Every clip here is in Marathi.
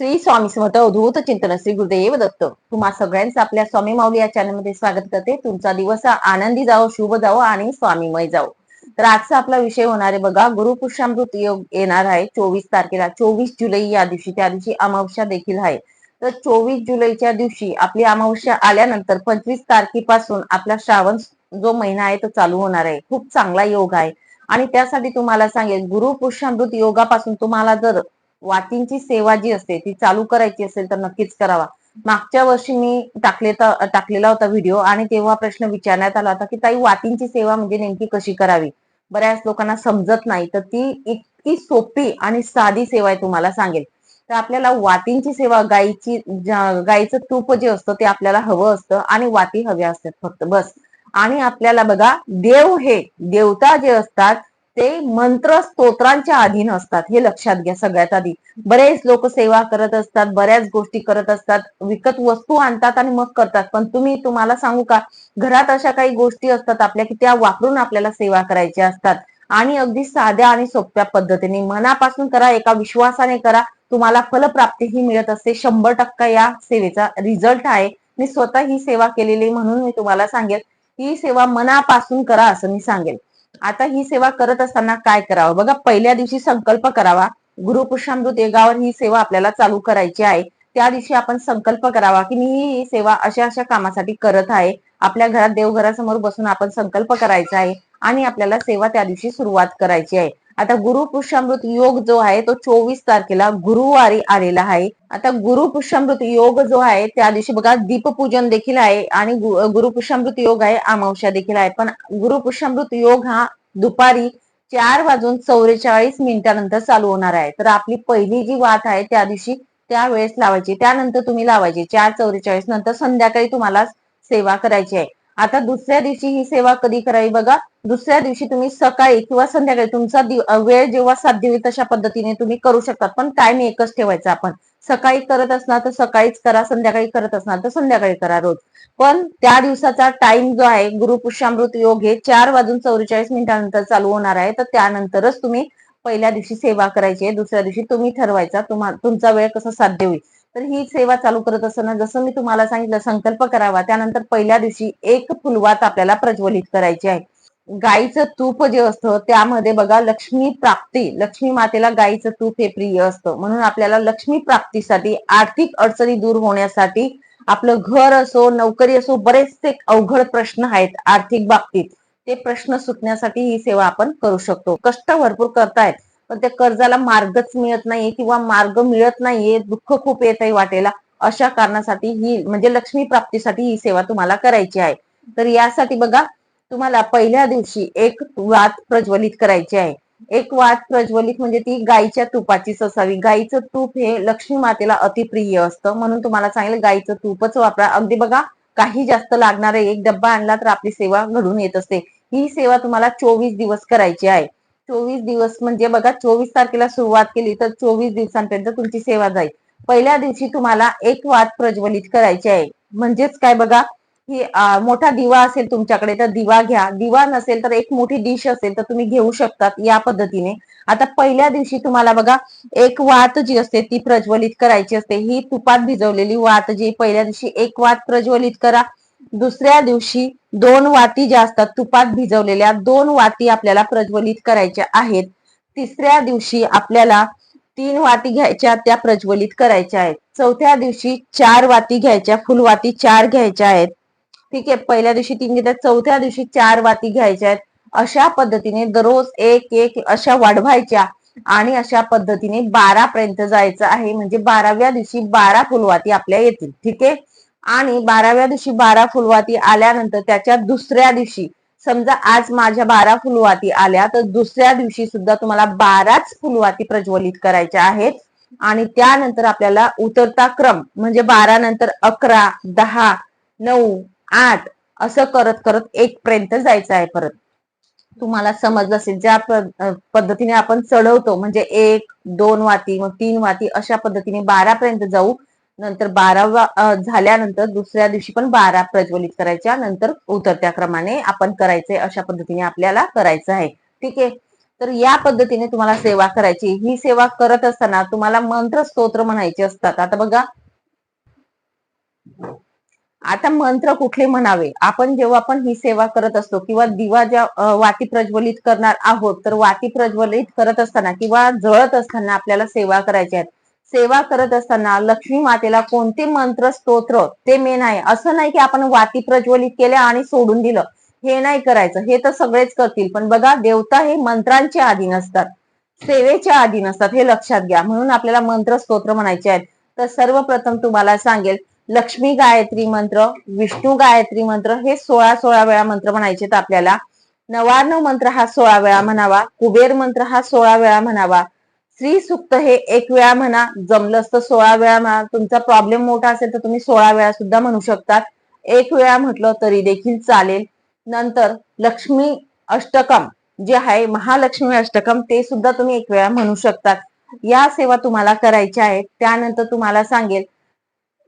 श्री स्वामी समर्थ अवधूत चिंतन श्री गुरुदेव दत्त. तुम्हा सगळ्यांचं आपल्या स्वामी माऊली या चॅनलमध्ये स्वागत करते. तुमचा दिवस आनंदी जावो शुभ जावो आणि स्वामीमय जावो. तर आजचा आपला विषय होणार आहे बघा गुरुपुरुषामृत योग येणार आहे चोवीस तारखेला. चोवीस जुलै या दिवशी त्या दिवशी अमावस्या देखील आहे. तर चोवीस जुलैच्या दिवशी आपली अमावस्या आल्यानंतर पंचवीस तारखेपासून आपला श्रावण जो महिना आहे तो चालू होणार आहे. खूप चांगला योग आहे. आणि त्यासाठी तुम्हाला सांगेल गुरुपुरुषामृत योगापासून तुम्हाला जर वातींची सेवा जी असते ती चालू करायची असेल तर नक्कीच करावा. मागच्या वर्षी मी टाकले टाकलेला होता व्हिडिओ आणि तेव्हा प्रश्न विचारण्यात आला होता की ताई वातींची सेवा म्हणजे नेमकी कशी करावी? बऱ्याच लोकांना समजत नाही तर ती इतकी सोपी आणि साधी सेवा आहे तुम्हाला सांगेल. तर आपल्याला वातींची सेवा गायीची गायीचं तूप जे असतं ते आपल्याला हवं असतं आणि वाती हव्या असतात फक्त बस. आणि आपल्याला बघा देव हे देवता जे असतात ते मंत्र स्तोत्रांच्या अधीन असतात. हे लक्षात घ्या सगळ्यात आधी. बरेच लोक सेवा करत असतात बऱ्याच गोष्टी करत असतात विकत वस्तू आणतात आणि मग करतात. पण तुम्ही तुम्हाला सांगू का? घरात अशा काही गोष्टी असतात आपल्या की त्या वापरून आपल्याला सेवा करायच्या असतात. आणि अगदी साध्या आणि सोप्या पद्धतीने मनापासून करा एका विश्वासाने करा. तुम्हाला फलप्राप्ती ही मिळत असते. शंभर टक्का या सेवेचा रिझल्ट आहे. मी स्वतः ही सेवा केलेली म्हणून मी तुम्हाला सांगेल. ही सेवा मनापासून करा असं मी सांगेल. आता ही सेवा करत असताना काय करावं? बघा पहिल्या दिवशी संकल्प करावा. गुरुपुषामृत येगावर ही सेवा आपल्याला चालू करायची आहे. त्या दिवशी आपण संकल्प करावा की मी ही सेवा अशा अशा कामासाठी करत आहे. आपल्या घरात देवघरासमोर बसून आपण संकल्प करायचा आहे आणि आपल्याला सेवा त्या दिवशी सुरुवात करायची आहे. आता गुरुपुष्यामृत योग जो आहे तो चोवीस तारखेला गुरुवारी आलेला आहे. आता गुरु पुष्यामृत योग जो आहे त्या दिवशी बघा दीपपूजन देखील आहे आणि गुरु पुष्यामृत योग आहे अमावस्या देखील आहे. पण गुरु पुष्यामृत योग हा दुपारी चार वाजून चौवेचाळीस मिनिटानंतर चालू होणार आहे. तर आपली पहिली जी वाट आहे त्या दिवशी त्यावेळेस लावायची. त्यानंतर तुम्ही लावायची. चार चौवेचाळीस नंतर संध्याकाळी तुम्हाला सेवा करायची आहे. आता दुसऱ्या दिवशी ही सेवा कधी करावी बघा? दुसऱ्या दिवशी तुम्ही सकाळी किंवा संध्याकाळी तुमचा वेळ जेव्हा साध्य होईल तशा पद्धतीने तुम्ही करू शकता पण टाइम एकच ठेवायचा आपण. सकाळी करत असणार तर सकाळीच करा संध्याकाळी करत असणार तर संध्याकाळी करा रोज. पण त्या दिवसाचा टाइम जो आहे गुरुपुष्यामृत योग हे चार वाजून चौवेचाळीस मिनिटानंतर चालू होणार आहे. तर त्यानंतरच तुम्ही पहिल्या दिवशी सेवा करायची आहे. दुसऱ्या दिवशी तुम्ही ठरवायचा तुमचा वेळ कसा साध्य होईल तर ही सेवा चालू करत असताना जसं मी तुम्हाला सांगितलं संकल्प करावा. त्यानंतर पहिल्या दिवशी एक फुलवात आपल्याला प्रज्वलित करायची आहे. गाईचं तूप जे असतं त्यामध्ये बघा लक्ष्मी प्राप्ती. लक्ष्मी मातेला गाईचं तूप हे प्रिय असतं. म्हणून आपल्याला लक्ष्मी प्राप्तीसाठी आर्थिक अडचणी दूर होण्यासाठी आपलं घर असो नोकरी असो बरेचसे अवघड प्रश्न आहेत आर्थिक बाबतीत. ते प्रश्न सुटण्यासाठी ही सेवा आपण करू शकतो. कष्ट भरपूर करतायत. पण त्या कर्जाला मार्गच मिळत नाहीये किंवा मार्ग मिळत नाहीये दुःख खूप येत आहे वाटेला अशा कारणासाठी ही म्हणजे लक्ष्मी प्राप्तीसाठी ही सेवा तुम्हाला करायची आहे. तर यासाठी बघा तुम्हाला पहिल्या दिवशी एक वात प्रज्वलित करायची आहे. एक वात प्रज्वलित म्हणजे ती गायीच्या तुपाचीच असावी गायीचं तूप हे लक्ष्मी मातेला अतिप्रिय असतं. म्हणून तुम्हाला सांगेल गायीचं तूपच वापरा. अगदी बघा काही जास्त लागणार एक डब्बा आणला तर आपली सेवा घडून येत असते. ही सेवा तुम्हाला चोवीस दिवस करायची आहे. चोवीस दिवस म्हणजे बघा चोवीस तारखेला सुरुवात केली तर चोवीस दिवसांपर्यंत तुमची सेवा जाईल. पहिल्या दिवशी तुम्हाला एक वाद प्रज्वलित करायची आहे. म्हणजेच काय बघा की मोठा दिवा असेल तुमच्याकडे तर दिवा घ्या. दिवा नसेल तर एक मोठी डिश असेल तर तुम्ही घेऊ शकतात या पद्धतीने. आता पहिल्या दिवशी तुम्हाला बघा एक वात जी असते ती प्रज्वलित करायची असते. ही तुपात भिजवलेली वात जी पहिल्या दिवशी एक वात प्रज्वलित करा. दुसऱ्या दिवशी दोन वाती ज्या असतात तुपात भिजवलेल्या दोन वाती आपल्याला प्रज्वलित करायच्या आहेत. तिसऱ्या दिवशी आपल्याला तीन वाती घ्यायच्या त्या प्रज्वलित करायच्या आहेत. चौथ्या दिवशी चार वाती घ्यायच्या फुलवाती चार घ्यायच्या आहेत. ठीक आहे पहिल्या दिवशी तीन घेतात चौथ्या दिवशी चार वाती घ्यायच्या आहेत. अशा पद्धतीने दररोज एक एक अशा वाढवायच्या आणि अशा पद्धतीने बारा पर्यंत जायचं आहे. म्हणजे बाराव्या दिवशी बारा फुलवाती आपल्या येतील. ठीक आहे? आणि बाराव्या दिवशी बारा फुलवाती आल्यानंतर त्याच्या दुसऱ्या दिवशी समजा आज माझ्या बारा फुलवाती आल्या तर दुसऱ्या दिवशी सुद्धा तुम्हाला बाराच फुलवाती प्रज्वलित करायच्या आहेत. आणि त्यानंतर आपल्याला उतरता क्रम म्हणजे बारा नंतर अकरा दहा नऊ आठ असं करत करत एक पर्यंत जायचं आहे परत. तुम्हाला समजलं असेल ज्या पद्धतीने आपण चढवतो म्हणजे एक दोन वाती मग तीन वाती अशा पद्धतीने बारा पर्यंत जाऊ. नंतर बारावा झाल्यानंतर दुसऱ्या दिवशी पण बारा प्रज्वलित करायच्या. नंतर उतरत्या क्रमाने आपण करायचंय अशा पद्धतीने आपल्याला करायचं आहे. ठीक आहे? तर या पद्धतीने तुम्हाला सेवा करायची. ही सेवा करत असताना तुम्हाला मंत्र स्तोत्र म्हणायचे असतात. आता बघा. आता मंत्र कुठले म्हणावे? आपण जेव्हा आपण ही सेवा करत असतो किंवा दिवा ज्या वाती प्रज्वलित करणार आहोत तर वाती प्रज्वलित करत असताना किंवा जळत असताना आपल्याला सेवा करायची आहेत सेवा करत असताना लक्ष्मी मातेला कोणते मंत्र स्तोत्र ते मेन आहे. असं नाही की आपण वाती प्रज्वलित केल्या आणि सोडून दिलं. हे नाही करायचं. हे तर सगळेच करतील. पण बघा देवता हे मंत्रांचे अधीन असतात सेवेच्या अधीन असतात हे लक्षात घ्या. म्हणून आपल्याला मंत्र स्तोत्र म्हणायचे आहेत. तर सर्वप्रथम तुम्हाला सांगेल लक्ष्मी गायत्री मंत्र विष्णू गायत्री मंत्र हे सोळा सोळा वेळा मंत्र म्हणायचे आपल्याला. नवार्णव मंत्र हा सोळा वेळा म्हणावा. कुबेर मंत्र हा सोळा वेळा म्हणावा. श्री सुक्त हे एक वेळा म्हणा जमलंच तर सोळा वेळा म्हणा तुमचा प्रॉब्लेम मोठा असेल तर तुम्ही सोळा वेळा सुद्धा म्हणू शकतात. एक वेळा म्हटलं तरी देखील चालेल. नंतर लक्ष्मी अष्टकम जे आहे महालक्ष्मी अष्टकम ते सुद्धा तुम्ही एक वेळा म्हणू शकतात. या सेवा तुम्हाला करायच्या आहेत. त्यानंतर तुम्हाला सांगेल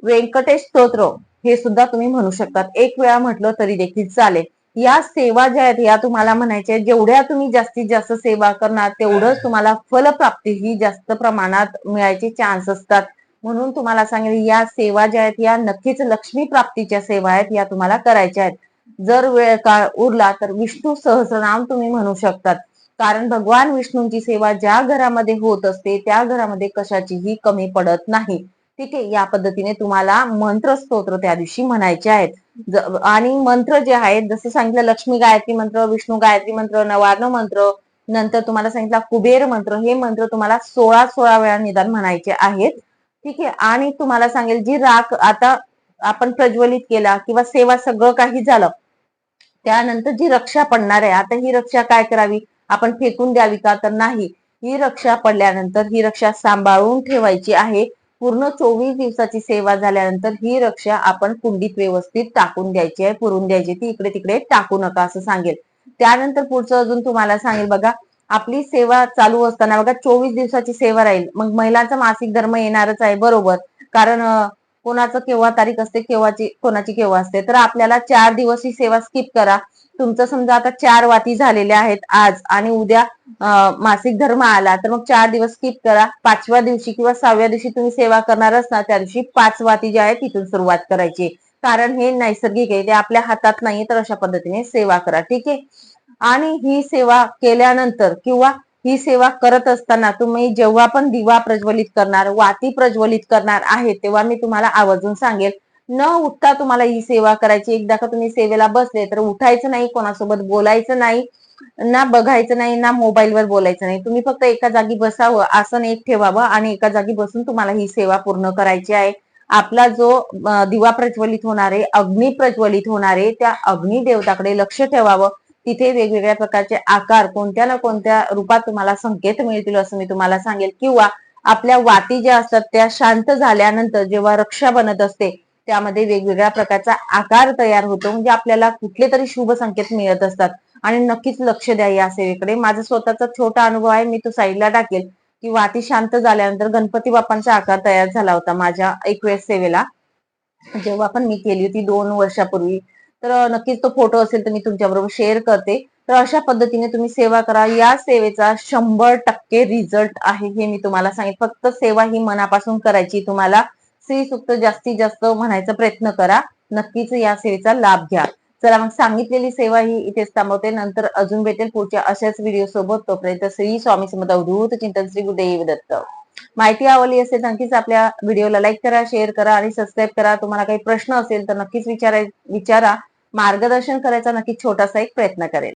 व्यंकटेश स्तोत्र हे सुद्धा तुम्ही म्हणू शकतात. एक वेळा म्हटलं तरी देखील चालेल. या सेवा ज्या आहेत या तुम्हाला म्हणायच्या आहेत जेवढ्या तुम्ही जास्तीत जास्त सेवा करणार तेवढंच तुम्हाला फलप्राप्ती ही जास्त प्रमाणात मिळायचे चान्स असतात. म्हणून तुम्हाला सांगेल या सेवा ज्या आहेत या नक्कीच लक्ष्मी प्राप्तीच्या सेवा आहेत या तुम्हाला करायच्या आहेत. जर वेळ काळ उरला तर विष्णू सहस्रनाम तुम्ही म्हणू शकतात. कारण भगवान विष्णूंची सेवा ज्या घरामध्ये होत असते त्या घरामध्ये कशाचीही कमी पडत नाही. ठीक आहे या पद्धतीने तुम्हाला मंत्र स्तोत्र त्या दिवशी म्हणायचे आहेत. आणि मंत्र जे आहेत जसं सांगितलं लक्ष्मी गायत्री मंत्र विष्णू गायत्री मंत्र नवार्ण मंत्र नंतर तुम्हाला सांगितलं कुबेर मंत्र हे मंत्र तुम्हाला सोळा सोळा वेळा निदान म्हणायचे आहेत. ठीक आहे आणि तुम्हाला सांगेल जी राख आता आपण प्रज्वलित केला किंवा सेवा सगळं काही झालं त्यानंतर जी रक्षा पडणार आहे आता ही रक्षा काय करावी? आपण फेकून द्यावी का? तर नाही. ही रक्षा पडल्यानंतर ही रक्षा सांभाळून ठेवायची आहे. पूर्ण चोवीस दिवसाची सेवा झाल्यानंतर ही रक्षा आपण कुंडीत व्यवस्थित टाकून द्यायची आहे पुरून द्यायची ती इकडे तिकडे टाकू नका असं सांगेल. त्यानंतर पुढचं अजून तुम्हाला सांगेल बघा आपली सेवा चालू असताना बघा चोवीस दिवसाची सेवा राहील. मग महिलांचा मासिक धर्म येणारच आहे बरोबर. कारण कोणाचं केव्हा तारीख असते केव्हाची कोणाची केव्हा असते. तर आपल्याला चार दिवस ही सेवा स्किप करा. तुमचं समजा आता चार वाती झालेल्या आहेत आज आणि उद्या मासिक धर्म आला तर मग चार दिवस स्किप करा. पाचव्या दिवशी किंवा सहाव्या दिवशी तुम्ही सेवा करणार असणार त्या दिवशी पाच वाती ज्या आहेत तिथून सुरुवात करायची. कारण हे नैसर्गिक आहे ते आपल्या हातात नाहीये तर अशा पद्धतीने सेवा करा ठीक आहे? आणि ही सेवा केल्यानंतर किंवा ही सेवा करत असताना तुम्ही जेव्हा पण दिवा प्रज्वलित करणार वाती प्रज्वलित करणार आहे तेव्हा मी तुम्हाला आवर्जून सांगेल न उठता तुम्हाला ही सेवा करायची. एकदा का तुम्ही सेवेला बसले तर उठायचं नाही कोणासोबत बोलायचं नाही ना बघायचं नाही ना मोबाईलवर बोलायचं नाही. तुम्ही फक्त एका जागी बसावं आसन एक ठेवावं आणि एका जागी बसून तुम्हाला ही सेवा पूर्ण करायची आहे. आपला जो दिवा प्रज्वलित होणार आहे अग्नी प्रज्वलित होणार आहे त्या अग्निदेवताकडे लक्ष ठेवावं. तिथे वेगवेगळ्या प्रकारचे आकार कोणत्या ना कोणत्या रूपात तुम्हाला संकेत मिळतील असं मी तुम्हाला सांगेल. किंवा आपल्या वाती ज्या असतात त्या शांत झाल्यानंतर जेव्हा रक्षा बनत असते त्यामध्ये वेगवेगळ्या प्रकारचा आकार तयार होतो. म्हणजे आपल्याला कुठले तरी शुभ संकेत मिळत असतात. आणि नक्कीच लक्ष द्या या सेवेकडे. माझा स्वतःचा छोटा अनुभव आहे. मी तो साईडला टाकेल. की वाती शांत झाल्यानंतर गणपती बाप्पांचा आकार तयार झाला होता माझ्या एक वेळेस सेवेला. जेव्हा पण मी केली होती दोन वर्षापूर्वी. तर नक्कीच तो फोटो असेल तर मी तुमच्याबरोबर शेअर करते. तर अशा पद्धतीने तुम्ही सेवा करा. या सेवेचा शंभर टक्के रिझल्ट आहे हे मी तुम्हाला सांगेन. फक्त सेवा ही मनापासून करायची तुम्हाला श्री सुक्त जास्तीत जास्त म्हणायचा प्रयत्न करा. नक्कीच या सेवेचा लाभ घ्या. चला मग सांगितलेली सेवा ही इथेच थांबवते. नंतर अजून भेटेल पुढच्या अशाच व्हिडिओ सोबत. तोपर्यंत श्री स्वामी समर्थ अवधूत चिंतन श्री गुरुदेव दत्त. माहिती आवडली असेल नक्कीच आपल्या व्हिडिओला लाईक करा शेअर करा आणि सबस्क्राईब करा. तुम्हाला काही प्रश्न असेल तर नक्कीच विचारा विचारा. मार्गदर्शन करायचा नक्कीच छोटासा एक प्रयत्न करेल.